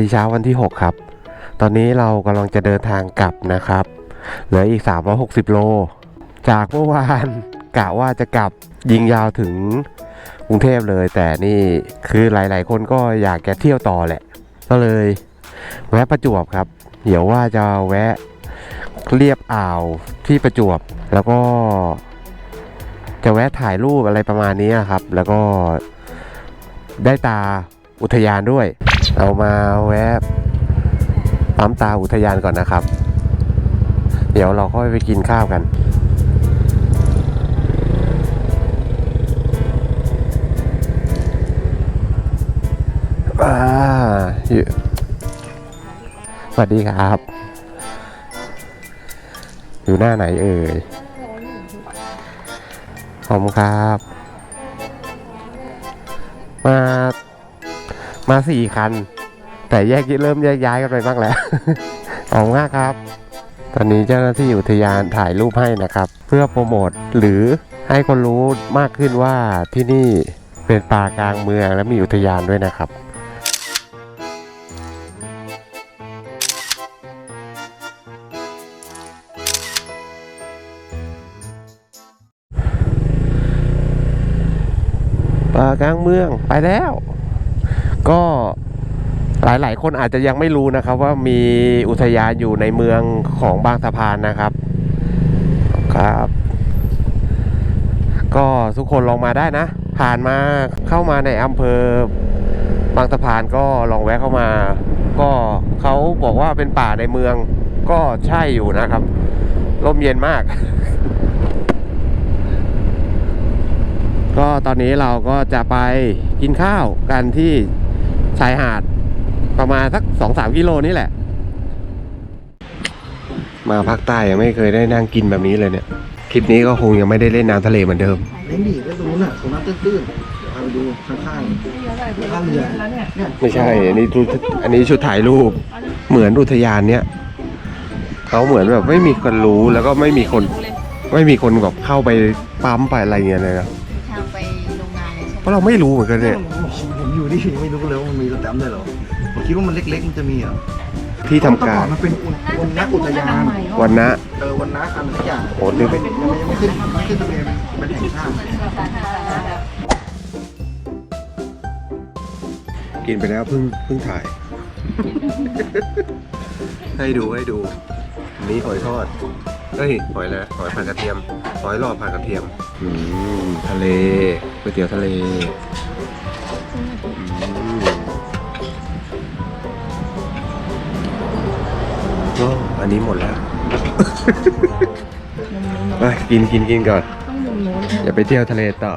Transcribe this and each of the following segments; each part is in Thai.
ดีเช้าวันที่ 6 ครับ ตอนนี้เรากำลังจะเดินทางกลับนะครับ เหลืออีก 360 โล จากเมื่อวานกะว่าจะกลับยิงยาวถึงกรุงเทพเลย แต่นี่คือหลาย ๆ คนก็อยากจะเที่ยวต่อแหละ ก็เลยแวะประจวบครับ เดี๋ยวว่าจะแวะเรียบอ่าวที่ประจวบ แล้วก็ จะแวะถ่ายรูปอะไรประมาณนี้ครับ แล้วก็ได้ตาอุทยานด้วย เรามาแวะปั๊มตาอุทยานก่อนนะครับ เดี๋ยวเราค่อยไปกินข้าวกันอ่าสวัสดีครับ อยู่หน้าไหนเอ่ย ขอบคุณครับ มา มาสี่คัน แต่แยกเริ่มแยกย้ายกันไปบ้างแล้วขอบคุณมากครับ ตอนนี้เจ้าหน้าที่อุทยานถ่ายรูปให้นะครับ เพื่อโปรโมทหรือให้คนรู้มากขึ้นว่าที่นี่เป็นป่ากลางเมืองและมีอุทยานด้วยนะครับป่ากลางเมืองไปแล้ว ก็หลายๆ คนอาจจะยังไม่รู้นะครับว่ามีอุทยานอยู่ในเมืองของบางสะพานนะครับครับ ก็ทุกคนลองมาได้นะ ผ่านมาเข้ามาในอำเภอบางสะพานก็ลองแวะเข้ามา ก็เขาบอกว่าเป็นป่าในเมืองก็ใช่อยู่นะครับร่มเย็นมาก ก็ตอนนี้เราก็จะไปกินข้าวกันที่ ชายหาด ประมาณสักสองสามกิโลนี่แหละ มาภาคใต้ยังไม่เคยได้นั่งกินแบบนี้เลยเนี่ย คลิปนี้ก็คงยังไม่ได้เล่นน้ำทะเลเหมือนเดิมเล่นดิเล่นตรงนู้นน่ะตรงนั้นตื้นๆเดี๋ยวพาไปดูข้างๆข้างเรือเนี่ยไม่ใช่ อันนี้ชุดอันนี้ชุดถ่ายรูป เหมือนอุทยานเนี้ยเขาเหมือนแบบไม่มีคนรู้แล้วก็ไม่มีคน ไม่มีคนแบบเข้าไปปั๊มไปอะไรเงี้ยเลยนะ ทางไปโรงงานเลยใช่เพไหมราะเราไม่รู้เหมือนกันเนี่ยผมอยู่ นี่ยังไม่รู้เลยว่ามันมีสแตมป์ด้วยเหรอผมคิดว่ามันเล็กๆมันจะมีเหรอที่ทำการเมื่ออนมันเป็นวันนักอุทยานวันนะเออวันนักอะไรสักอย่างโอ้นึกไม่ยังไม่ขึ้นไม่ขึ้นทะเบียนเป็นแห่งชาติกินไปแล้วเพิ่งเพิ่งถ่าย ให้ดูให้ดูอันนี้หอยทอดเอ้ยหอยแล้วหอยผัดกระเทียมหอยหลอดผัดกระเทียมอืมทะเลก๋วยเตี๋ยวทะเล อันนี้หมดแล้ว ไปกินกินกินก่อน ต้องมุมโน้นอย่าไปเที่ยวทะเลต่อ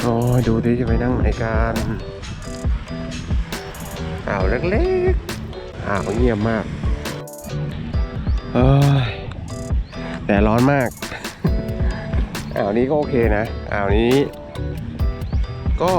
โอ้ยดูดิจะไปนั่งไหนกันอ่าวเล็กๆอ่าวเงียบมากเอ้ยแต่ร้อนมาก อ่าวนี้ก็โอเคนะ อ่าวนี้ ก็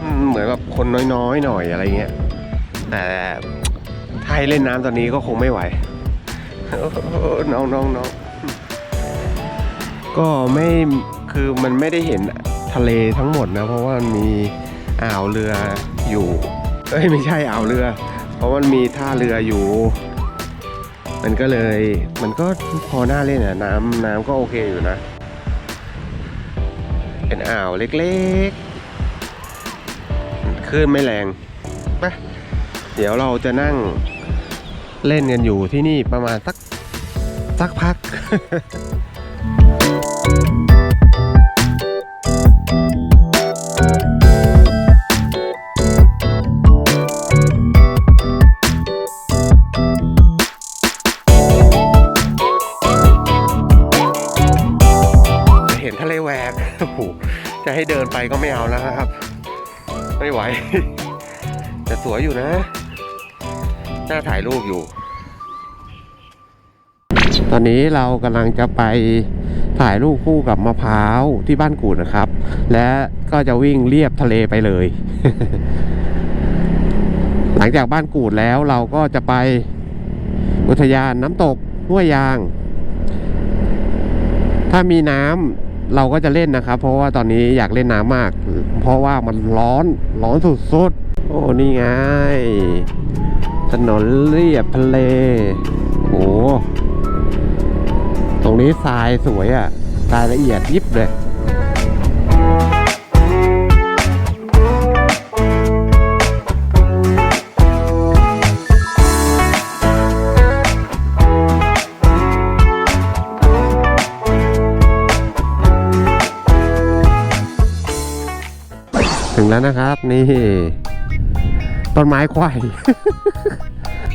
อืมเหมือนแบบคนน้อยๆหน่อยอะไรเงี้ย แต่ถ้าให้เล่นน้ำตอนนี้ก็คงไม่ไหวน้องน้องน้องก็ไม่คือมันไม่ได้เห็นทะเลทั้งหมดนะ เพราะว่ามันมีอ่าวเรืออยู่เอ้ยไม่ใช่อ่าวเรือ เพราะมันมีท่าเรืออยู่ มันก็เลย มันก็พอหน่าเล่นอะน้ำน้ำก็โอเคอยู่นะ เป็นอ่าวเล็กๆคลื่นไม่แรงไป เดี๋ยวเราจะนั่งเล่นกันอยู่ที่นี่ประมาณสักสักพัก เห็นทะเลแหวกโอ้โหจะให้เดินไปก็ไม่เอาแล้วนะครับ ไม่ไหว แต่สวยอยู่นะ น่าถ่ายรูปอยู่ ตอนนี้เรากำลังจะไปถ่ายรูปคู่กับมะพร้าวที่บ้านกูดนะครับ และก็จะวิ่งเรียบทะเลไปเลย หลังจากบ้านกูดแล้วเราก็จะไปอุทยานน้ำตกห้วยยาง ถ้ามีน้ำเราก็จะเล่นนะครับ เพราะว่าตอนนี้อยากเล่นน้ำมาก เพราะว่ามันร้อนร้อนสุดๆ โอ้นี่ไง นนเรียบทะเล โอ้ตรงนี้ทรายสวยอะ่ะทรายละเอียดยิบเลยถึงแล้วนะครับ นี่ ต้นไม้ควาย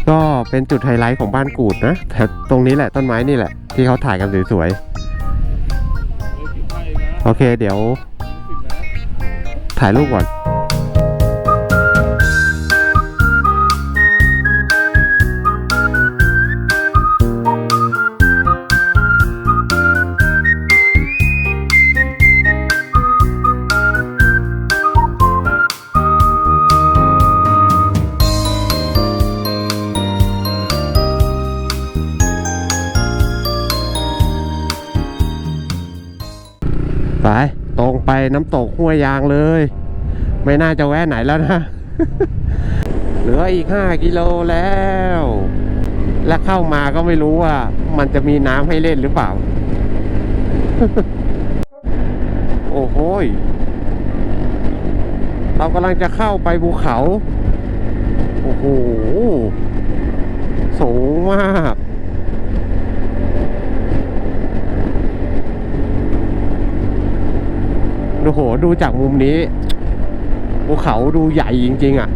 ก็เป็นจุดไฮไลท์ของบ้านกูดนะแถวตรงนี้แหละต้นไม้นี่แหละ ที่เขาถ่ายกันสวยๆ โอเคเดี๋ยว ถ่ายรูปก่อน น้ำตกห้วยยางเลย ไม่น่าจะแวะไหนแล้วนะ เหลืออีก 5 กิโลแล้ว และเข้ามาก็ไม่รู้ว่า มันจะมีน้ำให้เล่นหรือเปล่า โอ้โหยเรากำลังจะเข้าไปภูเขา โอ้โห สูงมาก ดูโห ดูจากมุมนี้ภูเขาดูใหญ่จริง ๆ อะ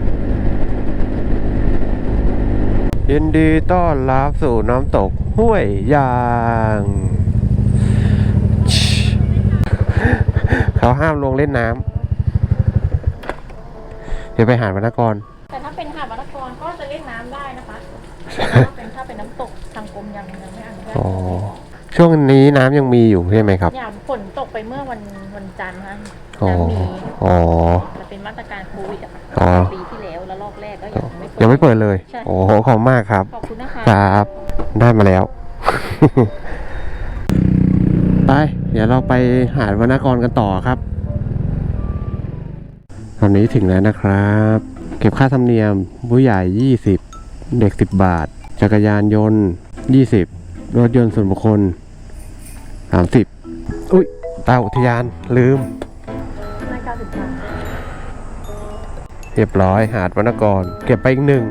ยินดีต้อนรับสู่น้ำตกห้วยยาง เขาห้ามลงเล่นน้ำเดี๋ยวไปหาดวรรณกร แต่ถ้าเป็นหาดวัดกรก็จะเล่นน้ำได้นะคะถ้าเป็นถ้าเป็นน้ำตกทางกรมยังยังไม่อนุญาตอ๋อ ช่วงนี้น้ำยังมีอยู่ใช่ไหมครับ อย่างฝนตกไปเมื่อวันวันจันทร์นะอ๋อ น้ำมีอ๋อแต่เป็นมาตรการโควิดอะค่ะอ๋อ ปีที่แล้วแล้วรอบแรกก็ยังไม่เปิดยังไม่เปิดเลย ใช่โอ้โหขอบคุณมากครับ ขอบคุณนะคะ ครับ ได้มาแล้ว ไป เดี๋ยวเราไปหาดวรรณกรกันต่อครับ ตอนนี้ถึงแล้วนะครับ เก็บค่าธรรมเนียมผู้ใหญ่ 20 เด็ก 10 บาท จักรยานยนต์ 20 รถยนต์ส่วนบุคคล 30อุ้ยตาอุทยานลืมรายการสิบสามเรียบร้อยหาดวรรณกร เก็บไปอีกหนึ่ง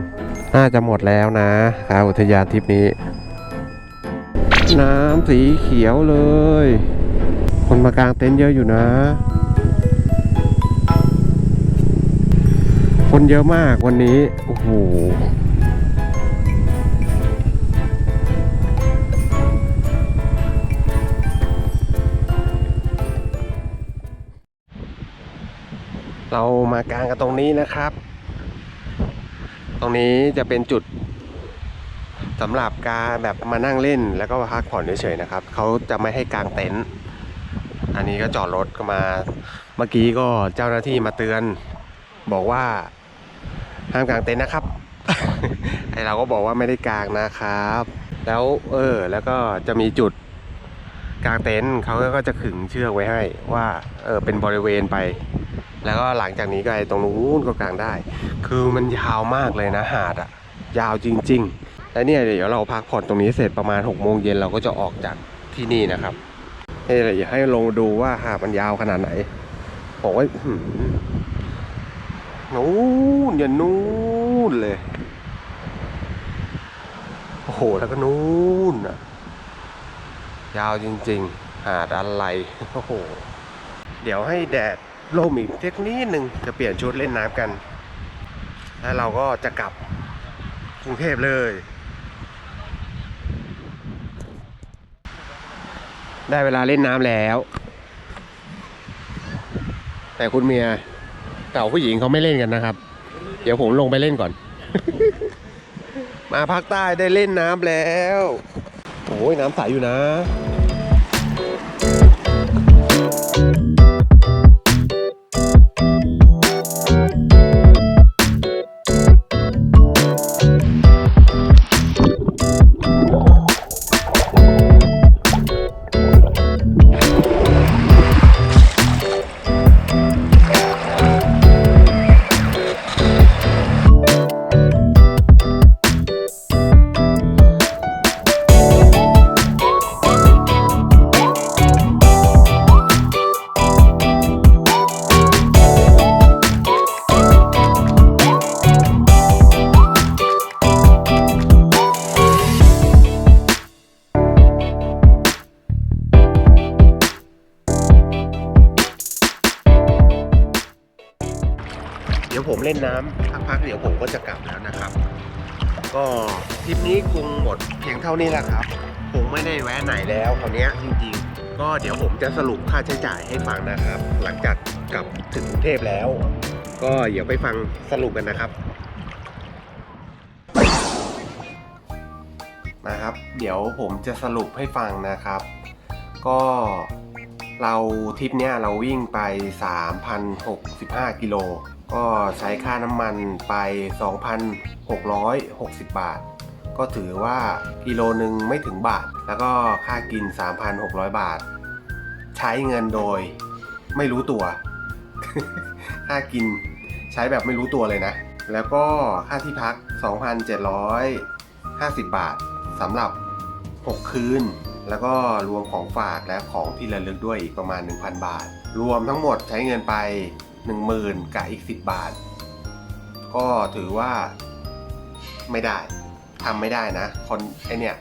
น่าจะหมดแล้วนะค่าอุทยานทริปนี้ น้ำสีเขียวเลย คนมากางเต็นท์เยอะอยู่นะ คนเยอะมากวันนี้ โอ้โห เรามากางกันตรงนี้นะครับ ตรงนี้จะเป็นจุดสำหรับการแบบมานั่งเล่นแล้วก็พักผ่อนเฉยๆนะครับเขาจะไม่ให้กางเต็นท์อันนี้ก็จอดรถก็มา เมื่อกี้ก็เจ้าหน้าที่มาเตือน บอกว่าห้ามกางเต็นท์นะครับไอเราก็บอกว่าไม่ได้กางนะครับ แล้วเออ แล้วก็จะมีจุดกางเต็นท์เขาก็จะขึงเชือกไว้ให้ว่าเออเป็นบริเวณไป แล้วก็หลังจากนี้ก็ไอ้ตรงนู้นก็กลางได้ คือมันยาวมากเลยนะหาดอะยาวจริง ๆ แล้วเนี่ยเดี๋ยวเราพักผ่อนตรงนี้เสร็จประมาณ6กโมงเย็นเราก็จะออกจากที่นี่นะครับให้เดี๋ยวให้ลงดูว่าหาดมันยาวขนาดไหนบอกว่าอื้อหือนู้นอย่านู้นเลยโอ้โหแล้วก็นู้นอะยาวจริง ๆ หาดอะไรโอ้โหเดี๋ยวให้แดด ล่มอีกเทคนิดหนึ่งจะเปลี่ยนชุดเล่นน้ำกัน แล้วเราก็จะกลับกรุงเทพเลย ได้เวลาเล่นน้ำแล้ว แต่คุณเมียเต่าผู้หญิงเขาไม่เล่นกันนะครับ เดี๋ยวผมลงไปเล่นก่อน มาภาคใต้ได้เล่นน้ำแล้วโอ้ยน้ำใสอยู่นะ มเล่นน้ำพักๆเดี๋ยวผมก็จะกลับแล้วนะครับ ก็ทริปนี้คงหมดเพียงเท่านี้แหละครับคงไม่ได้แวะไหนแล้วคราวนี้จริงๆ ก็เดี๋ยวผมจะสรุปค่าใช้จ่ายให้ฟังนะครับ หลังจากกลับถึงกรุงเทพแล้ว ก็เดี๋ยวไปฟังสรุปกันนะครับนะครับ เดี๋ยวผมจะสรุปให้ฟังนะครับ ก็เราทริปเนี้ยเราวิ่งไป 3,065 กิโล ก็ใช้ค่าน้ำมันไป 2,660 บาท ก็ถือว่ากิโลหนึ่งไม่ถึงบาท แล้วก็ค่ากิน 3,600 บาท ใช้เงินโดยไม่รู้ตัว ค่ากินใช้แบบไม่รู้ตัวเลยนะ แล้วก็ค่าที่พัก 2,750 บาทสำหรับ 6 คืน แล้วก็รวมของฝากและของที่ระลึกด้วยอีกประมาณ 1,000 บาท รวมทั้งหมดใช้เงินไป 10,000กับอีก 10 บาท ก็ถือว่าไม่ได้ทำไม่ได้นะคอนไอเนี่ย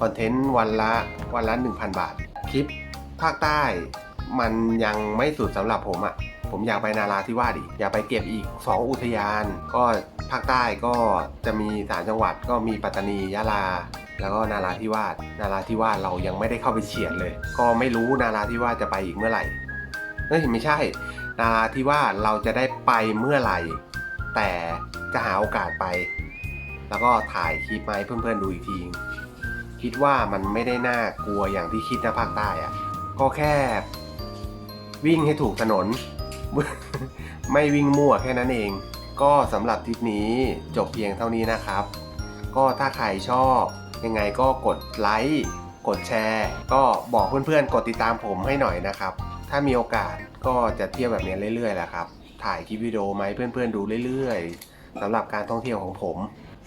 คอนเทนต์วันละวันละ 1,000 บาท คลิปภาคใต้มันยังไม่สุดสำหรับผมอะ่ะผมอยากไปนาราธิวาสอีกอยากไปเก็บอีก 2 อุทยาน ก็ภาคใต้ก็จะมีสามจังหวัดก็มีปัตตานียะลา แล้วก็นาราธิวาสนาราธิวาสเรายังไม่ได้เข้าไปเฉียดเลย ก็ไม่รู้นาราธิวาสจะไปอีกเมื่อไหร่เฮ้ยไม่ใช่ นาราธิวาเราจะได้ไปเมื่อไหร่ แต่จะหาโอกาสไป แล้วก็ถ่ายคลิปมาให้เพื่อนๆดูอีกที คิดว่ามันไม่ได้น่ากลัวอย่างที่คิดนะภาคใต้อะก็แค่ วิ่งให้ถูกถนน ไม่วิ่งมั่วแค่นั้นเอง ก็สำหรับทริปนี้จบเพียงเท่านี้นะครับ ก็ถ้าใครชอบยังไงก็กดไลค์กดแชร์ ก็บอกเพื่อนๆ กดติดตามผมให้หน่อยนะครับ ถ้ามีโอกาสก็จะเที่ยวแบบนี้เรื่อยๆแหละครับ ถ่ายคลิปวิดีโอมาให้เพื่อนๆดูเรื่อยๆสำหรับการท่องเที่ยวของผม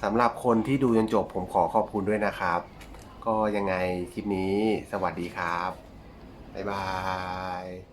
สำหรับคนที่ดูจนจบผมขอขอบคุณด้วยนะครับ ก็ยังไงคลิปนี้สวัสดีครับบ๊ายบาย